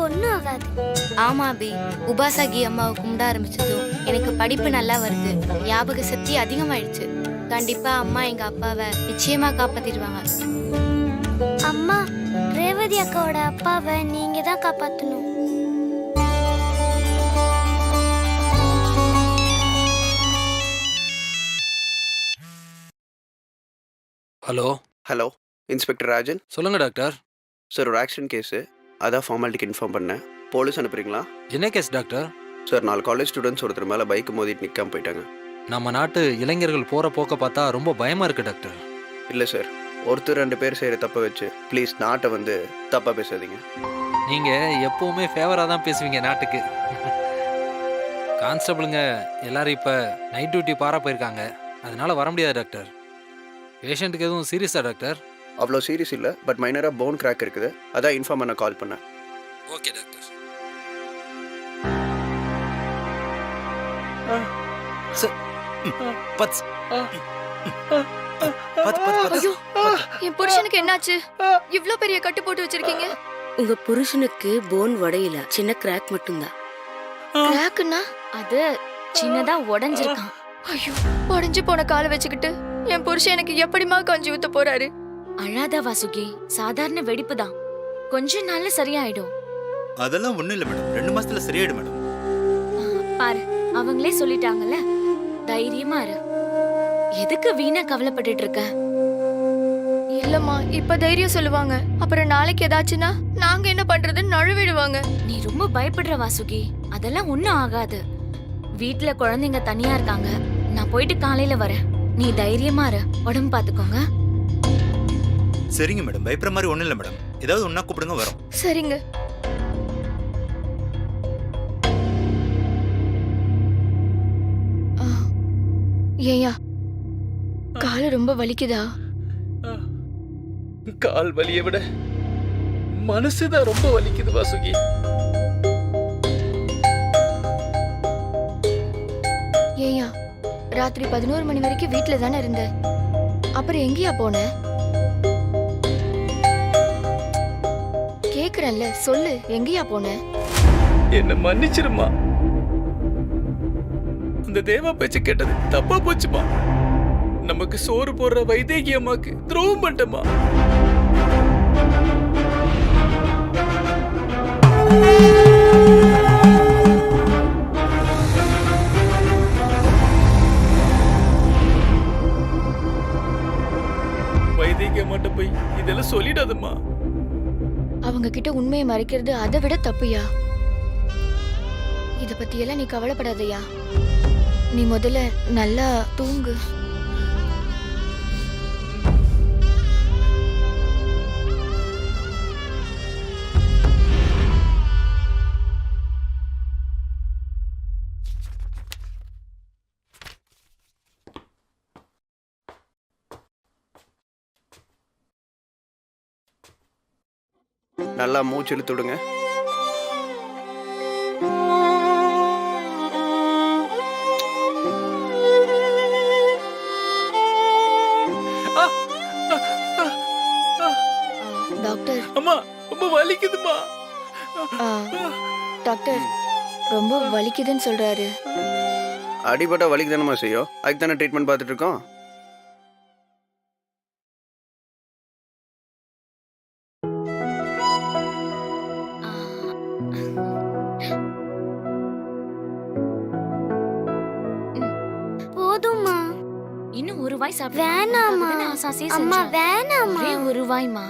அப்பாக்கு ஒன்றும் ஆகாது. ஆமா அபி. உபாசகி அம்மாவை கும்பிட ஆரம்பிச்சதும் எனக்கு படிப்பு நல்லா வருது. ஞாபக சக்தி அதிகமாயிடுச்சு. கண்டிப்பா அம்மா எங்க அப்பாவை நிச்சயமா காப்பாத்திடுவாங்க. அம்மா ரேவதி அக்காவோட அப்பாவை நீங்க தான் காப்பாத்தணும். ஹலோ. Hello inspector Rajan. சொல்லுங்க டாக்டர். சார் ஒரு ஆக்சிடென்ட் கேஸு. அதான் ஃபார்மாலிட்டிக்கு இன்ஃபார்ம் பண்ணேன். போலீஸ் அனுப்புறீங்களா? என்ன கேஸ் டாக்டர் சார் நாலு காலேஜ் ஸ்டூடெண்ட்ஸ் ஒருத்தர் மேலே பைக் மோதிட்டு நிற்காம போயிட்டாங்க. நம்ம நாட்டு இளைஞர்கள் போற போக்க பார்த்தா ரொம்ப பயமா இருக்கு டாக்டர் இல்லை சார் ஒருத்தர் ரெண்டு பேர் செய்கிற தப்பை வச்சு ப்ளீஸ் நாட்டை வந்து தப்பாக பேசாதீங்க. நீங்க எப்பவுமே ஃபேவரா தான் பேசுவீங்க நாட்டுக்கு. கான்ஸ்டபிளுங்க எல்லாரும் இப்ப நைட் டியூட்டி பாரா போயிருக்காங்க. அதனால வர முடியாது டாக்டர் பேஷண்ட்டுக்கு எதுவும் சீரியஸா டாக்டர் அவ்வளோ சீரியஸ் இல்லை பட் மைனராக போன் கிராக் இருக்குது. அதான் இன்ஃபார்ம் பண்ண கால் பண்ணேன். ஓகே டாக்டர் ஐயோ என் புருஷனுக்கு என்னாச்சு? இவ்ளோ பெரிய கட்டு போட்டு வச்சிருக்கீங்க. உங்க புருஷனுக்கு போன் உடையல சின்ன கிராக் மட்டும்தான். கிராக்குன்னா அது சின்னதா உடஞ்சிருக்கான். ஐயோ உடைஞ்சு போன காலை வச்சுக்கிட்டு என் புருஷன் எனக்கு எப்படிமா கஞ்சி ஊத்த போறாரு? அழாத வாசுகி? சாதாரண வெடிப்பு தான். கொஞ்ச நாள்ல சரியாயிடும். அதெல்லாம் ஒண்ணும் இல்ல மேடம். ரெண்டு மாசத்துல சரியாயிடும் மேடம். பாரு அவங்களே சொல்லிட்டாங்கல்ல? தைரியமா இரு. எதுக்கு வீணா கவலைப்பட்டுட்டு இருக்க? இல்லம்மா இப்ப தைரியம் சொல்லுவாங்க. அப்புறம் நாளைக்கு ஏதாச்சுன்னா நாங்க என்ன பண்றதுன்னு நழுவிடுவாங்க. நீ ரொம்ப பயப்படுற வாசுகி. அதெல்லாம் ஒண்ணும் ஆகாது. வீட்ல குழந்தைங்க தனியா இருக்காங்க. நான் போயிட்டு காலையில வரேன். நீ தைரியமா இரு. உடம்பு பாத்துக்கோங்க. சரிங்க மேடம். பயப்படுற மாதிரி ஒண்ணும் இல்ல மேடம். ஏதாவது ஒண்ணா கூப்பிடுங்க வரோம். சரிங்க. ஆ, ஏய்யா காலு ரொம்ப வலிக்குதா? கால் வலியை விட மனசுதான் ரொம்ப வலிக்குது வாசுகி. ஏய்யா ராத்திரி பதினோரு மணி வரைக்கும் வீட்ல தானே இருந்த? அப்புறம் எங்கேயா போன? கேக்குறேன்ல சொல்லு. எங்கேயா போன? என்ன மன்னிச்சிருமா அந்த தேவா பேச்ச கேட்டது தப்பா போச்சுமா? நமக்கு சோறு போடுற வைதேகி அம்மாக்கு துரோகம் பண்ணிட்டமா வைதேகி அம்மாட்ட போய் இதெல்லாம் சொல்லிடாதம்மா. அவங்க கிட்ட உண்மையை மறைக்கிறது அதை விட தப்புயா? இத பத்தியெல்லாம் நீ கவலைப்படாதயா. நீ முதல்ல நல்லா தூங்கு. நல்லா மூச்சு இழுத்து விடுங்க. டாக்டர். அம்மா ரொம்ப வலிக்குதுமா டாக்டர் ரொம்ப வலிக்குதுன்னு சொல்றாரு. அடிபட்டா வலிக்கு தானேம்மா செய்யும்? அதுக்கு தானே ட்ரீட்மெண்ட் பார்த்துட்டு இருக்கோம்? ஆசாசியா அம்மா. வேணாம்மா. ஒரே ஒரு வாய்மா.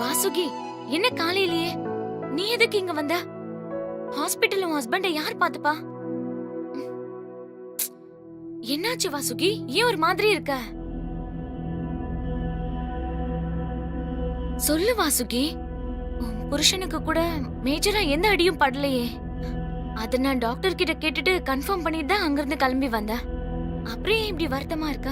வாசுகி என்ன காலையிலேயே? நீ எதுக்கு இங்க வந்த? ஹாஸ்பிட்டல் உன் ஹஸ்பண்ட யார் பாத்துப்பா என்னாச்சு வாசுகி? ஏன் ஒரு மாதிரி இருக்க? சொல்லு வாசுகி. புருஷனுக்கு கூட மேஜரா எந்த அடியும் படலையே. அத நான் டாக்டர் கிட்ட கேட்டுட்டு கன்ஃபார்ம் பண்ணிட்டு தான் அங்கிருந்து கிளம்பி வந்தேன். ஏன் இப்படி வருத்தமா இருக்க?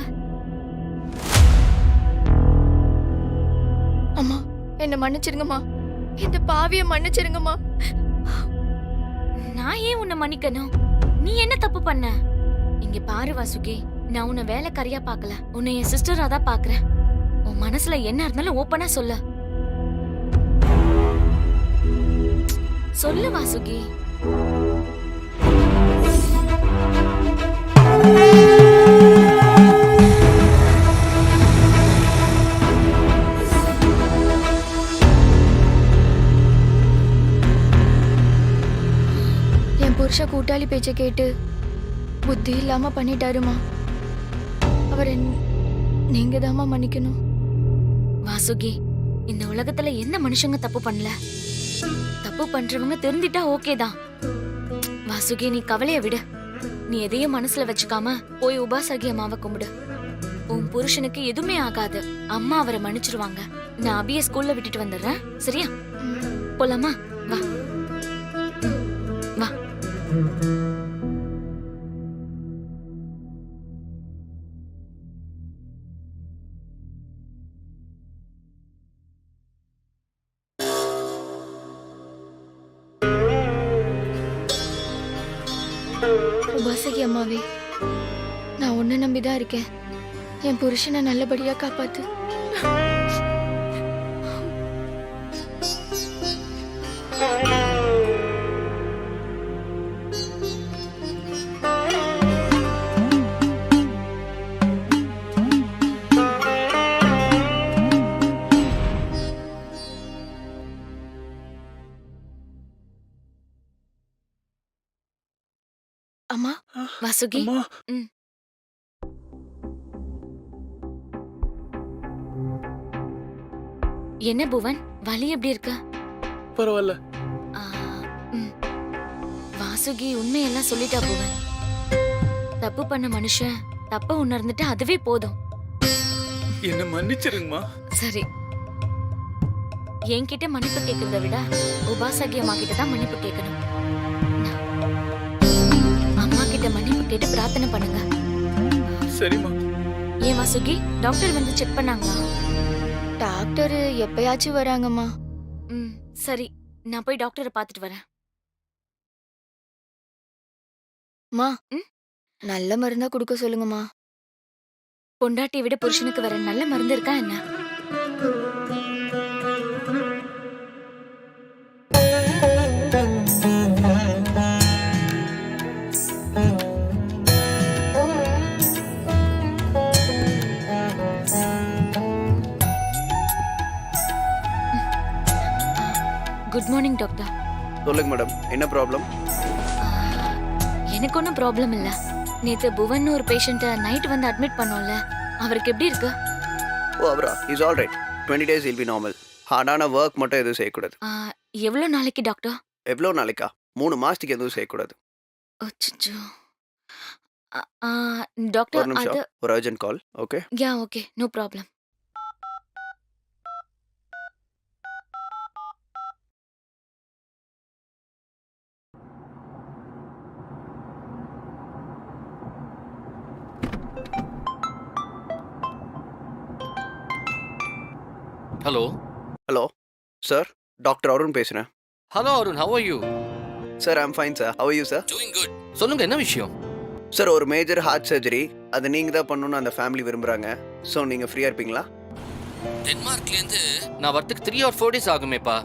அம்மா என்ன மன்னிச்சிருங்கம்மா. இந்த பாவிய மன்னிச்சிருங்கம்மா. நான் ஏன் உன்னை மன்னிக்கணும்? நீ என்ன தப்பு பண்ண? இங்க பாரு வாசுகி நான் உன்னை வேலைக்காரியா பார்க்கல. உன்னை என் சிஸ்டரா தான் பாக்குறேன் உன் உன் மனசுல என்ன இருந்தாலும் ஓப்பனா சொல்லு. சொல்லு வாசுகி. புருஷ கூட்டாளி பேச்சை கேட்டு புத்தி இல்லாம பண்ணிட்டாருமா. அவரை நீங்க தாம்மா மன்னிக்கணும். வாசுகி இந்த உலகத்துல எந்த மனுஷங்க தப்பு பண்ணல? தப்பு பண்றவங்க தெரிஞ்சிட்டா ஓகே தான். வாசுகி நீ கவலைய விடு. நீ எதையும் மனசுல வச்சுக்காம போய் உபாசகி அம்மாவை கும்பிடு. உன் புருஷனுக்கு எதுவுமே ஆகாது. அம்மா அவரை மன்னிச்சிருவாங்க. நான் அபிய ஸ்கூல்ல விட்டுட்டு வந்துடுறேன். சரியா? போலாமா? உபாசகி அம்மாவே நான் உன்னை நம்பிதான் இருக்கேன். என் புருஷனை நல்லபடியா காப்பாத்து. அம்மா வாசுகி? அம்மா. என்ன புவன்? வலி எப்படி இருக்க? பரவாயில்ல. வாசுகி உண்மையெல்லாம் சொல்லிட்டா புவன். தப்பு பண்ண மனுஷன் தப்ப உணர்ந்துட்டு அதுவே போதும். என்ன மன்னிச்சிருங்கம்மா. சரி. என்கிட்ட மன்னிப்பு கேட்கறத விட உபாசகி அம்மா கிட்ட தான் மன்னிப்பு கேட்கணும். கிட்ட பிரார்த்தனை பண்ணுங்க. சரிம்மா. ஏன் வாசுகி? டாக்டர் வந்து செக் பண்ணாங்களா? டாக்டர் எப்பயாச்சும் வராங்கம்மா. ம் சரி. நான் போய் டாக்டரை பார்த்துட்டு வரேன். மா ம்? நல்ல மருந்தா கொடுக்க சொல்லுங்கம்மா. பொண்டாட்டியை விட புருஷனுக்கு வர நல்ல மருந்து இருக்கா என்ன? குட் மார்னிங் டாக்டர் சொல்லுங்க மேடம் என்ன ப்ராப்ளம் எனக்கு ஒன்றும் ப்ராப்ளம் இல்லை. நேத்து புவன் ஒரு பேஷண்ட்டை நைட் வந்து அட்மிட் பண்ணோம்ல. அவருக்கு எப்படி இருக்கு? ஓ அவரா? Is all right twenty days will be normal ஹார்டான ஒர்க் மட்டும் எதுவும் செய்யக்கூடாது. ஆ, எவ்வளவு நாளைக்கு டாக்டர் எவ்வளோ நாளைக்கா? மூணு மாதத்துக்கு எதுவும் செய்யக்கூடாது. ஒரு டாக்டர் ஒரு urgent call okay yeah okay no problem hello hello sir doctor Arun பேசுகிறேன் hello Arun how are you sir I'm fine sir how you sir doing good சொல்லுங்க என்ன விஷயம்? சார் ஒரு மேஜர் ஹார்ட் சர்ஜரி அதை நீங்கள் தான் பண்ணணும்னு அந்த ஃபேமிலி விரும்புகிறாங்க ஸோ நீங்கள் ஃப்ரீயாக இருப்பீங்களா? டென்மார்க்லேருந்து நான் வரத்துக்கு three or four days ஆகுமேப்பா.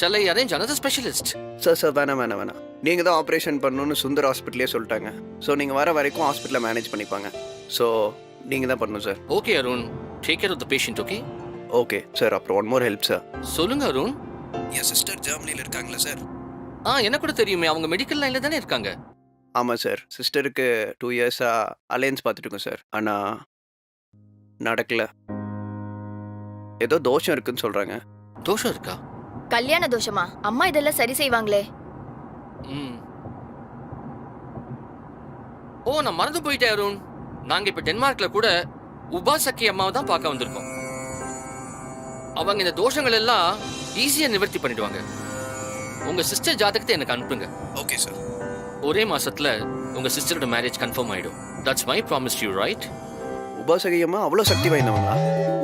Shall I arrange another specialist sir sir வேணாம் வேணாம் வேணாம். நீங்கள் தான் ஆப்ரேஷன் பண்ணணும்னு சுந்தர் ஹாஸ்பிட்டலே சொல்லிட்டாங்க. ஸோ நீங்கள் வர வரைக்கும் ஹாஸ்பிட்டலில் மேனேஜ் பண்ணிப்பாங்க. ஸோ நீங்கள் தான் பண்ணணும் sir okay Arun take care of the patient okay okay sir அப்புறம் ஒன் மோர் ஹெல்ப் சார். சொல்லுங்க அருண். என் சிஸ்டர் ஜெர்மனியில் இருக்காங்களா சார்? ஆ எனக்கு கூட தெரியுமே அவங்க மெடிக்கல் லைன்ல தானே இருக்காங்க? ஆமாம் சார். சிஸ்டருக்கு டூ இயர்ஸாக அலையன்ஸ் பார்த்துட்டுருக்கோம் சார். ஆனால் நடக்கல. ஏதோ தோஷம் இருக்குன்னு சொல்கிறாங்க தோஷம் இருக்கா? கல்யாண தோஷமா? அம்மா இதெல்லாம் சரி செய்வாங்களே. ம். ஓ நான் மறந்து போயிட்டேன் அருண். நாங்க இப்ப டென்மார்க்ல கூட உபாசக்கி அம்மாவை தான் பார்க்க வந்திருக்கோம். அவங்க இந்த தோஷங்கள் எல்லாம் ஈஸியா நிவர்த்தி பண்ணிடுவாங்க. உங்க சிஸ்டர் ஜாதகத்தை எனக்கு அனுப்புங்க. ஓகே சார் ஒரே மாசத்துல உங்க சிஸ்டரோட மேரேஜ் கன்ஃபார்ம் ஆயிடும். That's my promise you right உபாசகியம்மா அவ்வளோ சக்தி வாய்ந்தவங்களா?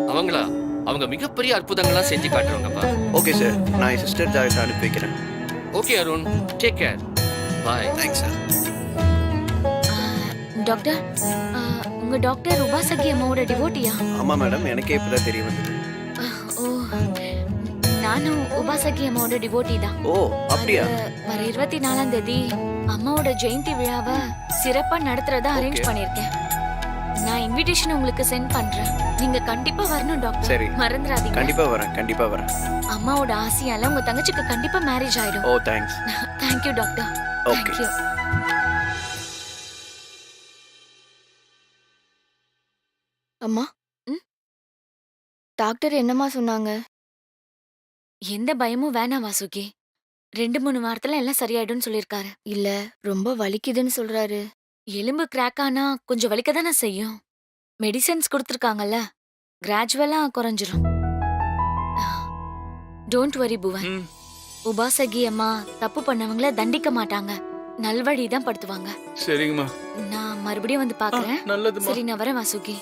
அவங்களா? அவங்க மிகப்பெரிய அற்புதங்கள்லாம் செஞ்சு காட்டுறவங்கப்பா ஓகே சார் நான் என் சிஸ்டர் ஜாதகத்தை அனுப்பி வைக்கிறேன். Okay Arun take care bye thanks sir doctor ஆ, உங்க டாக்டர் உபாசகி அம்மாவோட டிவோட்டியா ஆமாம் மேடம் எனக்கே இப்போ தான் தெரிய வந்தது. நானும் உபாசகி அம்மாவோட டிவோட்டி தான். ஓ அப்படியா? வர இருபத்தி நாலாம் தேதி அம்மாவோட ஜெயந்தி விழாவை சிறப்பா நடத்துறதா அரேஞ்ச். பண்ணிருக்கேன் நான் இன்விடேஷன் உங்களுக்கு சென்ட் பண்றேன். நீங்க கண்டிப்பா வரணும் டாக்டர் சரி. மறந்துடாதீங்க. கண்டிப்பா வரேன் கண்டிப்பா வரேன். அம்மாவோட ஆசையால உங்க தங்கச்சிக்கு கண்டிப்பா மேரேஜ் ஆயிடும். ஓ thanks thank you doctor okay அம்மா? டாக்டர் என்னம்மா சொன்னாங்க? எந்த பயமும் வேணாம் வாசுகி. ரெண்டு மூணு வாரத்துல எல்லாம் சரியாயிடும்னு சொல்லிருக்காரு இல்ல ரொம்ப வலிக்குதுன்னு சொல்றாரு. எலும்பு கிராக் ஆனா கொஞ்சம் வலிக்க தானே செய்யும். மெடிசன்ஸ் கொடுத்துருக்காங்கல்ல கிராஜுவலா குறைஞ்சிரும். Don't worry Bhuvan. உபாசகி அம்மா தப்பு பண்ணவங்கள தண்டிக்க மாட்டாங்க. நல்வழி தான் படுத்துவாங்க. சரிங்கம்மா. நான் மறுபடியும் வந்து பாக்குறேன். சரி நான் வரேன் வாசுகி.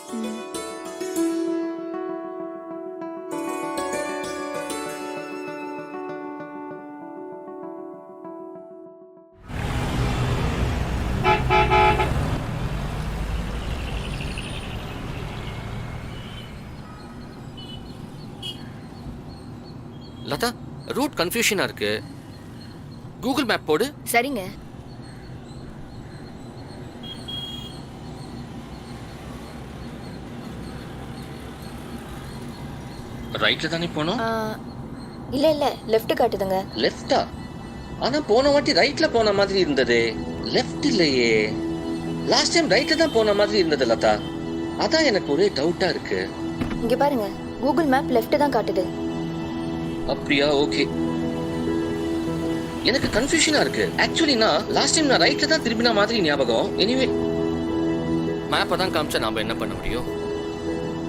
லதா ரூட் கன்ஃபியூஷனா இருக்கு. கூகுள் மேப் போடு. சரிங்க. ரைட்ல தானே போனோம்? இல்ல இல்ல லெஃப்ட் காட்டுதுங்க. லெஃப்டா ஆனா போன வாட்டி ரைட்ல போன மாதிரி இருந்ததே. லெஃப்ட் இல்லையே. லாஸ்ட் டைம் ரைட்ல தான் போன மாதிரி இருந்தது லதா. அதான் எனக்கு ஒரே டவுட்டா இருக்கு. இங்க பாருங்க கூகுள் மேப் லெஃப்ட் தான் காட்டுது. அப்படியா? ஓகே எனக்கு கன்ஃபியூஷனா இருக்கு. ஆக்சுவலி நான் லாஸ்ட் டைம் நான் ரைட்ல தான் திரும்பின மாதிரி ஞாபகம். எனிவே மேப்பை தான் காமிச்சா நாம என்ன பண்ண முடியும்?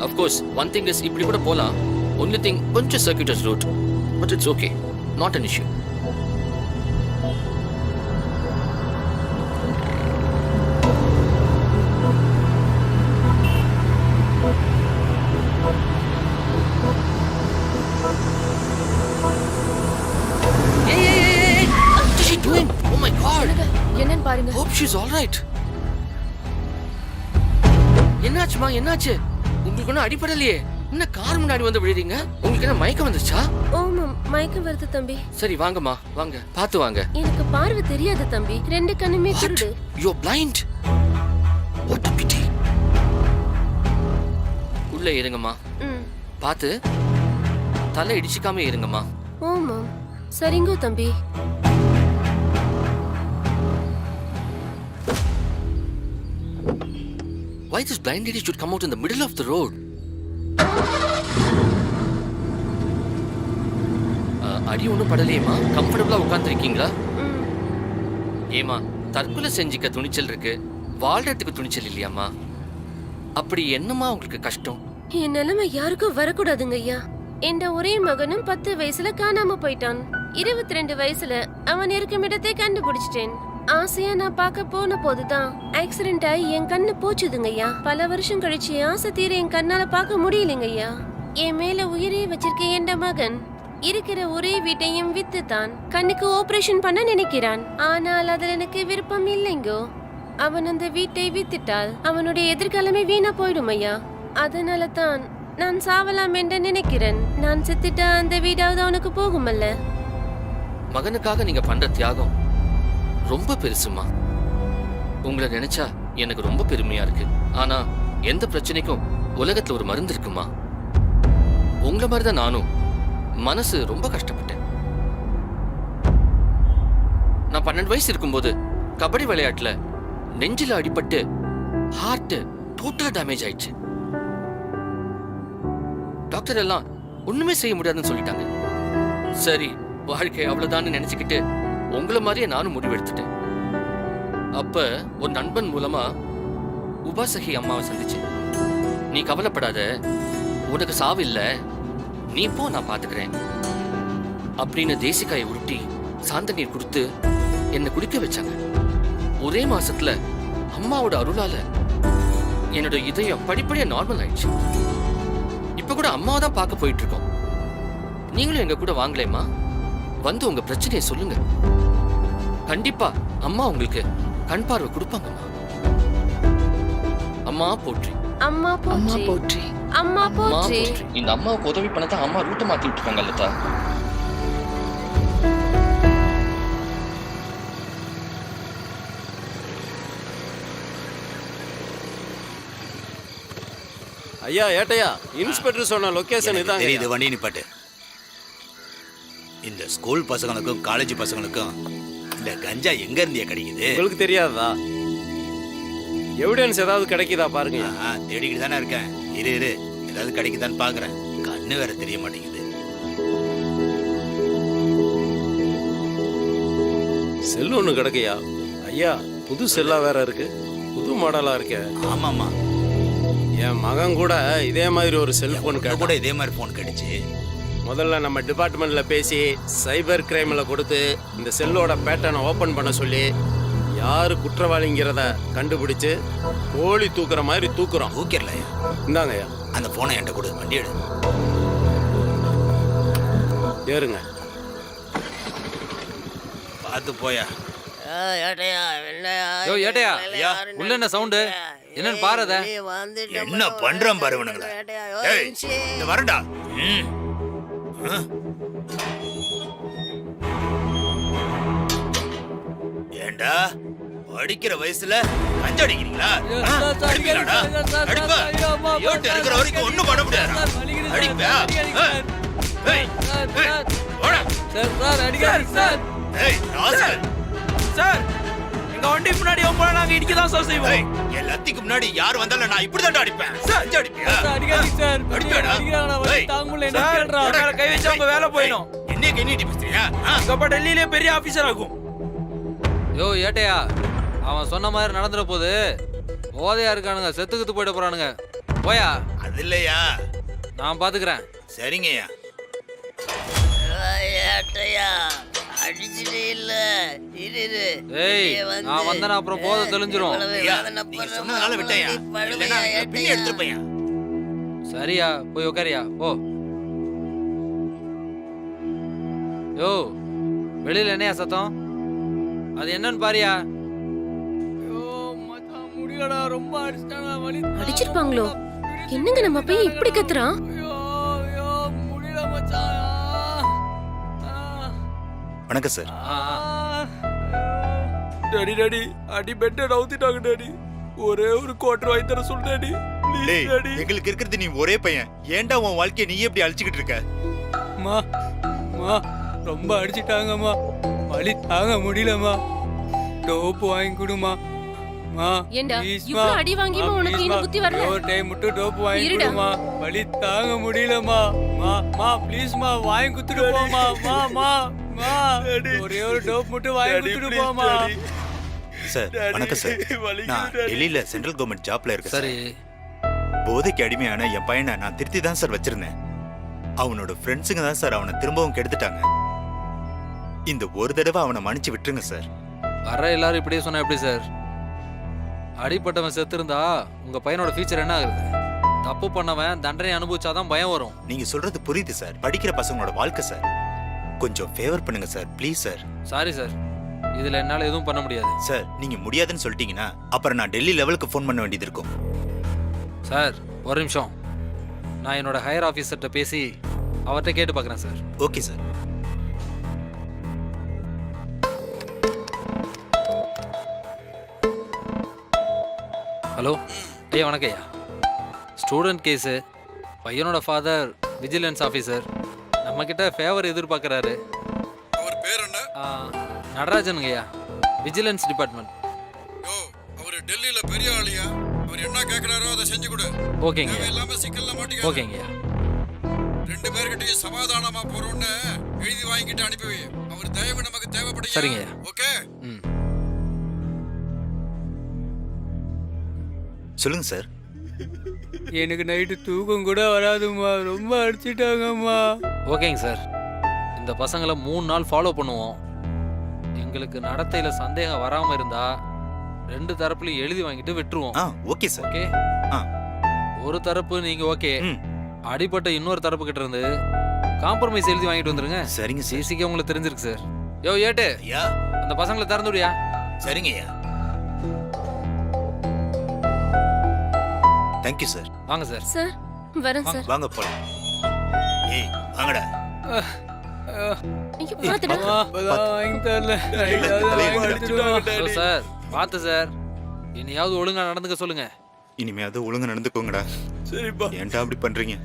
அஃப்கோர்ஸ் ஒன் திங் இஸ் இப்படி கூட போலாம். ஒன்லி திங் கொஞ்சம் circuitous route but it's okay not an issue she's all right. என்னாச்சுமா என்னாச்சு? உங்களுக்கு ஒன்றும் அடிப்படலையே என்ன கார் முன்னாடி வந்து விழுறீங்க? உங்களுக்கு என்ன மயக்கம் வந்துச்சா ஓமாம் மயக்கம் வருது தம்பி. சரி வாங்கம்மா வாங்க. பார்த்து வாங்க. எனக்கு பார்வை தெரியாது தம்பி. ரெண்டு கண்ணுமே குருடு யூ பிளைண்ட் வாட் பிட்டி உள்ள இருங்கம்மா. ம். பார்த்து. தலை இடிச்சிக்காம இருங்கம்மா. ஓமாம் சரிங்கோ தம்பி. Why this blind lady should come out in the middle of the road? அஹ், அடி ஒன்றும் படலையேம்மா? கம்ஃபர்டபுளா உட்காந்துருக்கீங்களா ஏமா தற்கொலை செஞ்சுக்க துணிச்சல் இருக்கு. வாழ்றதுக்கு துணிச்சல் இல்லையாம்மா? அப்படி என்னம்மா உங்களுக்கு கஷ்டம்? என் நிலைமை யாருக்கும் வரக்கூடாதுங்க ஐயா. என் ஒரே மகனும் பத்து வயசுல காணாம போயிட்டான். இருபத்தி ரெண்டு வயசுல அவன் இருக்கும் இடத்தை கண்டுபிடிச்சிட்டேன். ஆசையா நான் பார்க்க போன போதுதான் ஆக்சிடென்ட் ஆகி என் கண்ணு போச்சுதுங்கய்யா பல வருஷம் கழிச்சு ஆசை தீர என் கண்ணால பார்க்க முடியலங்கய்யா என் மேல உயிரே வச்சிருக்க என் மகன் இருக்கிற ஒரே வீட்டையும் வித்து தான் கண்ணுக்கு ஆபரேஷன் பண்ண நினைக்கிறான். ஆனால் அதுல எனக்கு விருப்பம் இல்லைங்கோ. அவன் அந்த வீட்டை வித்துட்டால் அவனுடைய எதிர்காலமே வீணா போயிடும் ஐயா. அதனால தான் நான் சாவலாம் என்று நினைக்கிறேன். நான் செத்துட்டா அந்த வீடாவது அவனுக்கு போகுமல்ல? மகனுக்காக நீங்க பண்ற தியாகம் ரொம்ப பெருசுமா. உங்களை நினைச்சா எனக்கு ரொம்ப பெருமையா இருக்கு. ஆனா எந்த பிரச்சனைக்கும் உலகத்துல ஒரு மருந்து இருக்குமா? உங்களை மாதிரி தான் நானும். மனசு ரொம்ப கஷ்டப்பட்டேன். நான் பன்னெண்டு வயசு இருக்கும்போது கபடி விளையாட்டுல நெஞ்சில அடிபட்டு ஹார்ட் டோட்டலா டேமேஜ் ஆயிடுச்சு. டாக்டர் எல்லாம் ஒண்ணுமே செய்ய முடியாதுன்னு சொல்லிட்டாங்க. சரி வாழ்க்கை அவ்வளவுதான்னு நினைச்சுக்கிட்டு உங்களை மாதிரியே நானும் முடிவெடுத்துட்டேன். அப்ப ஒரு நண்பன் மூலமா உபாசகி அம்மாவை சந்திச்சேன். நீ கவலைப்படாத உனக்கு சாவு இல்ல நீ போ நான் பாத்துக்கிறேன். அப்படின்னு தேசிக்காயை உருட்டி சாந்த நீர் கொடுத்து என்னை குடிக்க வச்சாங்க. ஒரே மாசத்துல அம்மாவோட அருளால என்னோட இதயம் படிப்படியா நார்மல் ஆயிடுச்சு. இப்ப கூட அம்மாவை தான் பார்க்க போயிட்டு இருக்கோம். நீங்களும் எங்க கூட வாங்கலேம்மா? வந்து உங்க பிரச்சனையை சொல்லுங்க. கண்டிப்பா அம்மா உங்களுக்கு கண் பார்வை கொடுப்பாங்கம்மா அம்மா. போற்றி. அம்மா அம்மா போற்றி. போற்றி அம்மா போற்றி. இந்த அம்மாவுக்கு உதவி பண்ணதான் அம்மா ரூட்டை மாத்தி விட்டுருக்காங்க லதா. ஐயா ஏட்டையா இன்ஸ்பெக்டர் சொன்ன லொகேஷன் எனக்கு தெரியுது இதாங்க வண்டி நிப்பாட்டு. இந்த ஸ்கூல் பசங்களுக்கும் காலேஜ் பசங்களுக்கும் இந்த கஞ்சா எங்க இருந்தே கிடைக்குது? உங்களுக்கு தெரியாதா எவிடன்ஸ் ஏதாவது கிடைக்குதா பாருங்க. தேடிக்கிட்டு தானே இருக்கேன். இரு இரு. ஏதாவது கிடைக்குதான்னு பாக்குறேன். கண்ணு வேற தெரிய மாட்டேங்குது. செல் ஒன்று கிடைக்கையா? ஐயா புது செல்லா வேற இருக்கு. புது மாடலா இருக்கே. ஆமாமா என் மகன் கூட இதே மாதிரி ஒரு செல்போன் கூட இதே மாதிரி போன் கிடைச்சு முதல்ல நம்ம டிபார்ட்மெண்ட்ல பேசி சைபர் கிரைம்ல கொடுத்து இந்த செல்லோட பேட்டர்னை ஓபன் பண்ண சொல்லி யாரு குற்றவாளிங்கிறத கண்டுபிடிச்சு கோழி தூக்குற மாதிரி தூக்குறோம். ஊக்கிரலையா இந்தாங்கய்யா அந்த போனை என்கிட்ட கொடு வண்டி எடு. ஏறுங்க. பார்த்து போயா. உள்ள என்ன சவுண்டு என்னன்னு பாரு அத. என்ன பண்றான் பாரு இவனுங்கள. ஏய் இந்த வரடா? ஏண்டா அடிக்கிற வயசுல கஞ்சா அடிக்கிறீங்களா? அடிப்பீங்களாடா? அடிப்பா. இருக்கிற வரைக்கும் ஒண்ணும் பண்ண முடியாதுடா. அடிப்பா? ஏய், ஏய், போடா. ஏய், ராஸ்கல். சார் எங்க வண்டி முன்னாடி போல நாங்க இடிக்க தான் சார் செய்வோம். ஏய், என் லத்திக்கு முன்னாடி யார் வந்தாலும் நான் இப்படிதான்டா அடிப்பேன். கஞ்சா அடிப்பியா சார் அடிப்பாடா? ஏய், சார் மேல கை வச்சா உங்க வேலை போயிடும். என்னைய கண்ணிட்டு பேசுறியா? ஆ? உங்க அப்பா டெல்லியிலே பெரிய ஆபீசர் ஆகும். யோ ஏட்டையா அவன் சொன்ன மாதிரி நடந்துட போகுது போதையா இருக்கானுங்க செத்துக்கிட்டு போயிட போறானுங்க. போயா? அது இல்லையா? நான் பாத்துக்கிறேன். சரிங்கய்யா. ஏய் நான் வந்தேன்னா அப்புறம் போதை தெளிஞ்சிரும். ஐயா, நீங்க சொன்னதுனால விட்டேயா? பின்னி எடுத்துருப்பேன் சரியா போய் உட்காரியா போ. யோ வெளியில என்னையா சத்தம்? அது என்னன்னு பாரியா? அடிச்சிருப்பாங்களோ? என்னங்க நம்ம பையன் இப்படி கத்துறான்? வணக்கம் சார். டாடி டாடி அடி பெட்டை நவுத்திட்டாங்க டாடி. ஒரே ஒரு குவார்டர் வாங்கி தர சொல்லு டாடி. ப்ளீஸ் டேய் எங்களுக்கு இருக்கிறது நீ ஒரே பையன். ஏன்டா உன் வாழ்க்கையை நீ எப்படி அழிச்சுக்கிட்டு இருக்க? அம்மா அம்மா ரொம்ப அடிச்சிட்டாங்கம்மா. வலி தாங்க முடியலம்மா. டோப்பு வாங்கி கொடுமா மா ஏண்டா ப்ளீஸ்மா இவ்ளோ அடி வாங்கியுமா உனக்கு இன்னும் புத்தி வரல? ஒரு டைம் மட்டும் டோப்பு வாங்கி. கொடுமா வலி தாங்க முடியலம்மா. மா மா ப்ளீஸ்மா வாங்கி குத்துட்டு போமா மா மா மா. ஒரே ஒரு டோப் மட்டும் வாங்கி குத்துட்டு போமா சார் வணக்கம் சார். நான் டெல்லியில சென்ட்ரல் கவர்மெண்ட் ஜாப்ல இருக்கேன் சரி. சார். போதைக்கு அடிமையான என் பையனை நான் திருத்தி தான் சார் வச்சிருந்தேன். அவனோட ஃப்ரெண்ட்ஸுங்க தான் சார் அவனை திரும்பவும் கெடுத்துட்டாங்க. இந்த ஒரு தடவை அவனை மன்னிச்சு விட்டுருங்க சார். வர எல்லாரும் இப்படியே சொன்னா எப்படி சார்? அடிப்பட்டவன் செத்து இருந்தா உங்க பையனோட ஃபியூச்சர் என்ன ஆகுது? தப்பு பண்ணவன் தண்டனை அனுபவிச்சாதான் பயம் வரும். நீங்க சொல்றது புரியுது சார். படிக்கிற பசங்களோட வாழ்க்கை சார். கொஞ்சம் ஃபேவர் பண்ணுங்க sir please sir sorry sir இதுல என்னால எதுவும் பண்ண முடியாது. சார் நீங்க முடியாதுன்னு சொல்லிட்டீங்கன்னா அப்புறம் நான் டெல்லி லெவலுக்கு ஃபோன் பண்ண வேண்டியது இருக்கும். சார் ஒரு நிமிஷம். நான் என்னோட ஹையர் ஆஃபீஸர்கிட்ட பேசி அவர்கிட்ட கேட்டு பார்க்குறேன் சார் ஓகே சார் ஹலோ ஐயா வணக்கம் ஐயா. ஸ்டூடெண்ட் கேஸு பையனோட ஃபாதர் விஜிலன்ஸ் ஆஃபீஸர் நம்மக்கிட்ட ஃபேவர் எதிர்பார்க்குறாரு. அவர் பேர் என்ன? நடராஜனுங்க ஐயா விஜிலன்ஸ் டிபார்ட்மெண்ட் யோ அவர் டெல்லியில பெரிய ஆளியா அவர் என்ன கேக்குறாரோ அதை செஞ்சு கொடு. ஓகேங்க தேவையில்லாம சிக்கல்ல மாட்டிக்க ஓகேங்க ஐயா ரெண்டு பேர்கிட்டயும் சமாதானமா போறோம்னு எழுதி வாங்கிட்டு அனுப்பி அவர் தயவு நமக்கு தேவைப்படுங்க சரிங்க ஐயா. ஓகே? ம். சொல்லுங்க சார். எனக்கு நைட்டு தூக்கம் கூட வராதும்மா. ரொம்ப அடிச்சிட்டாங்கம்மா. ஓகேங்க சார். இந்த பசங்களை மூணு நாள் ஃபாலோ பண்ணுவோம். எங்களுக்கு நடத்தையில சந்தேகம் வராம இருந்தா ரெண்டு தரப்புலையும் எழுதி வாங்கிட்டு விட்டுருவோம். ஆ ஓகே சார். ஓகே? ஆ. ஒரு தரப்பு நீங்க ஓகே. ம். அடிப்பட்ட இன்னொரு தரப்பு கிட்ட இருந்து காம்ப்ரமைஸ் எழுதி வாங்கிட்டு வந்துருங்க. சரிங்க சார். சிசிக்கு உங்களுக்கு தெரிஞ்சிருக்கு சார். யோ ஏட்டு. ஐயா. அந்த பசங்களை திறந்து விடியா? சரிங்க ஐயா. தேங்க்யூ சார் வாங்க சார் சார் வரேன் சார் வாங்க போலாம். ஏய் வாங்கடா. ஐயோ பாத்துடா சார் பார்த்து சார் இனியாவது ஒழுங்கா நடந்துக்க சொல்லுங்க. இனிமையாவது ஒழுங்கா நடந்துக்கோங்கடா. சரிப்பா. ஏன்டா அப்படி பண்றீங்க?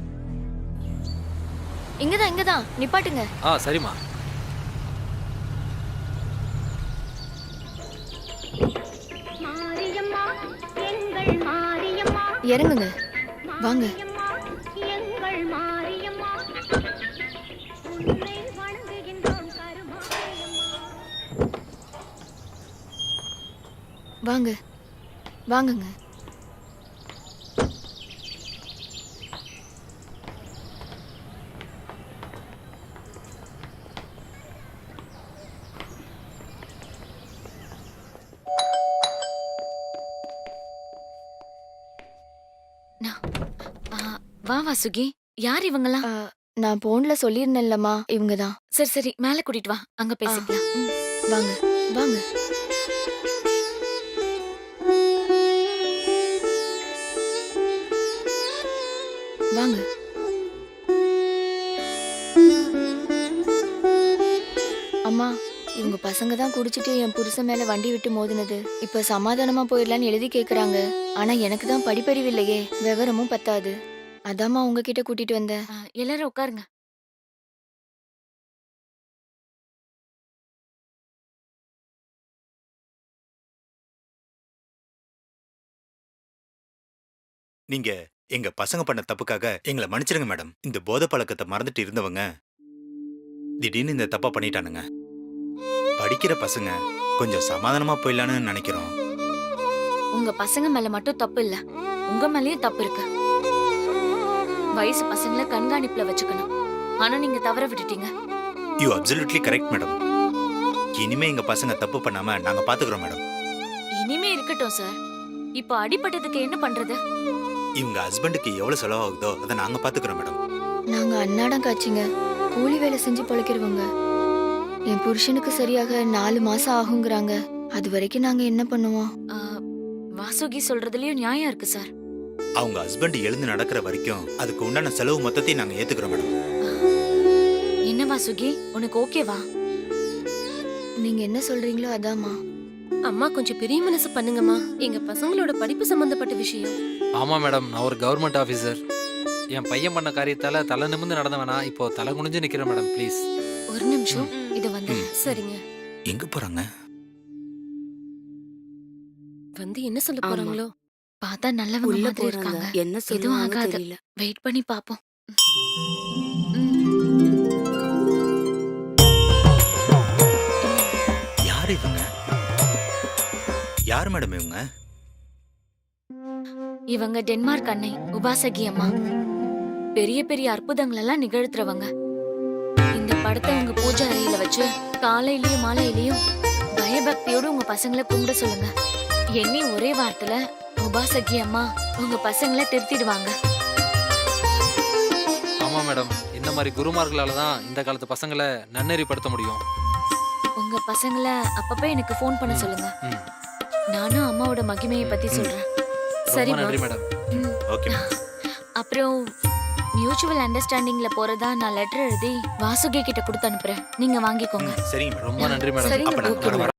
இங்கதான் இங்கதான். நிப்பாட்டுங்க. ஆ சரிம்மா. இறங்குங்க. வாங்க. வாங்க. வாங்குங்க. வாசுகி யார் இவங்கலாம் நான் போன்ல சொல்லியிருந்தேன்லம்மா இவங்க தான் சரி சரி மேல கூட்டிட்டு வா. அங்க பேசிக்கலாம். வாங்க வாங்க. வாங்க. அம்மா இவங்க பசங்க தான் குடிச்சிட்டு என் புருஷன் மேல வண்டி விட்டு மோதினது. இப்ப சமாதானமா போயிடலான்னு எழுதி கேக்குறாங்க. ஆனா எனக்கு தான் படிப்பறிவு இல்லையே. விவரமும் பத்தாது. அதாம்மா உங்ககிட்ட கூட்டிட்டு வந்தேன் ஆ, எல்லாரும் உட்காருங்க நீங்க எங்க பசங்க பண்ண தப்புக்காக எங்களை மன்னிச்சிருங்க மேடம். இந்த போதை பழக்கத்தை மறந்துட்டு இருந்தவங்க திடீர்னு இந்த தப்பா பண்ணிட்டானுங்க. படிக்கிற பசங்க கொஞ்சம் சமாதானமா போயிடலான்னு நினைக்கிறோம். உங்க பசங்க மேல மட்டும் தப்பு இல்ல. உங்க மேலயும் தப்பு இருக்கு. வயசு பசங்களை கண்காணிப்புல வச்சுக்கணும். ஆனா நீங்க தவற விட்டுட்டீங்க. யூ அப்சல்யூட்லி கரெக்ட் மேடம் இனிமே எங்க பசங்க தப்பு பண்ணாம நாங்க பாத்துக்கிறோம் மேடம் இனிமே இருக்கட்டும் சார் இப்போ அடிபட்டதுக்கு என்ன பண்றது? இவங்க ஹஸ்பண்டுக்கு எவ்வளவு செலவாகுதோ அதை நாங்க பாத்துக்கிறோம் மேடம் நாங்க அன்னாடம் காய்ச்சிங்க. கூலி வேலை செஞ்சு பொழைக்கிறவங்க. என் புருஷனுக்கு சரியாக நாலு மாசம் ஆகுங்கிறாங்க. அது வரைக்கும் நாங்க என்ன பண்ணுவோம்? வாசுகி சொல்றதுலயும் நியாயம் இருக்கு சார் அவங்க ஹஸ்பண்ட் எழுந்து நடக்கிற வரைக்கும் அதுக்கு உண்டான செலவு மொத்தத்தையும் நாங்க ஏத்துக்கிறோம் மேடம். என்ன வாசுகி உனக்கு ஓகேவா நீங்க என்ன சொல்றீங்களோ அதாம்மா. அம்மா கொஞ்சம் பெரிய மனசு பண்ணுங்கம்மா. எங்க பசங்களோட படிப்பு சம்பந்தப்பட்ட விஷயம். ஆமா மேடம் நான் ஒரு கவர்மெண்ட் ஆஃபீஸர் என் பையன் பண்ண காரியத்தால தலை நிமிர்ந்து நடந்தவனா இப்போ தலை குனிஞ்சு நிக்கிறேன் மேடம் ப்ளீஸ் ஒரு நிமிஷம் இது வந்து. சரிங்க. எங்க போறாங்க? வந்து என்ன சொல்ல போறாங்களோ? பார்த்தா நல்லவங்க உள்ள மாதிரி போறாங்க. இருக்காங்க. என்ன எதுவும் சொல்லுவாங்க ஆகாது. தெரியல. வெயிட் பண்ணி பாப்போம். ம். யார் இவங்க? யார் மேடம் இவங்க? இவங்க டென்மார்க் அன்னை உபாசகி அம்மா. பெரிய பெரிய அற்புதங்கள் எல்லாம் நிகழ்த்துறவங்க. இந்த படத்தை உங்க பூஜை அறையில வச்சு காலையிலயும் மாலையிலயும் பயபக்தியோட உங்க பசங்களை கும்பிட சொல்லுங்க. எண்ணி ஒரே வாரத்துல உபாசகி அம்மா உங்க பசங்களை திருத்திடுவாங்க. ஆமா மேடம். இந்த மாதிரி குருமார்களால தான் இந்த காலத்து பசங்களை நன்னெறிப்படுத்த முடியும். உங்க பசங்களை அப்பப்ப எனக்கு ஃபோன் பண்ண சொல்லுங்க. ம். நானும் அம்மாவோட மகிமையை பத்தி சொல்றேன். ரொம்ப சரிம்மா. நன்றி மேடம். ம். ஓகே அப்புறம் மியூச்சுவல் அண்டர்ஸ்டாண்டிங்ல போறதா நான் லெட்டர் எழுதி வாசுகி கிட்ட கொடுத்து அனுப்புறேன். நீங்க வாங்கிக்கோங்க. சரிங்க மேடம் ரொம்ப நன்றி மேடம். சரிங்க அப்ப நான் ஓகே.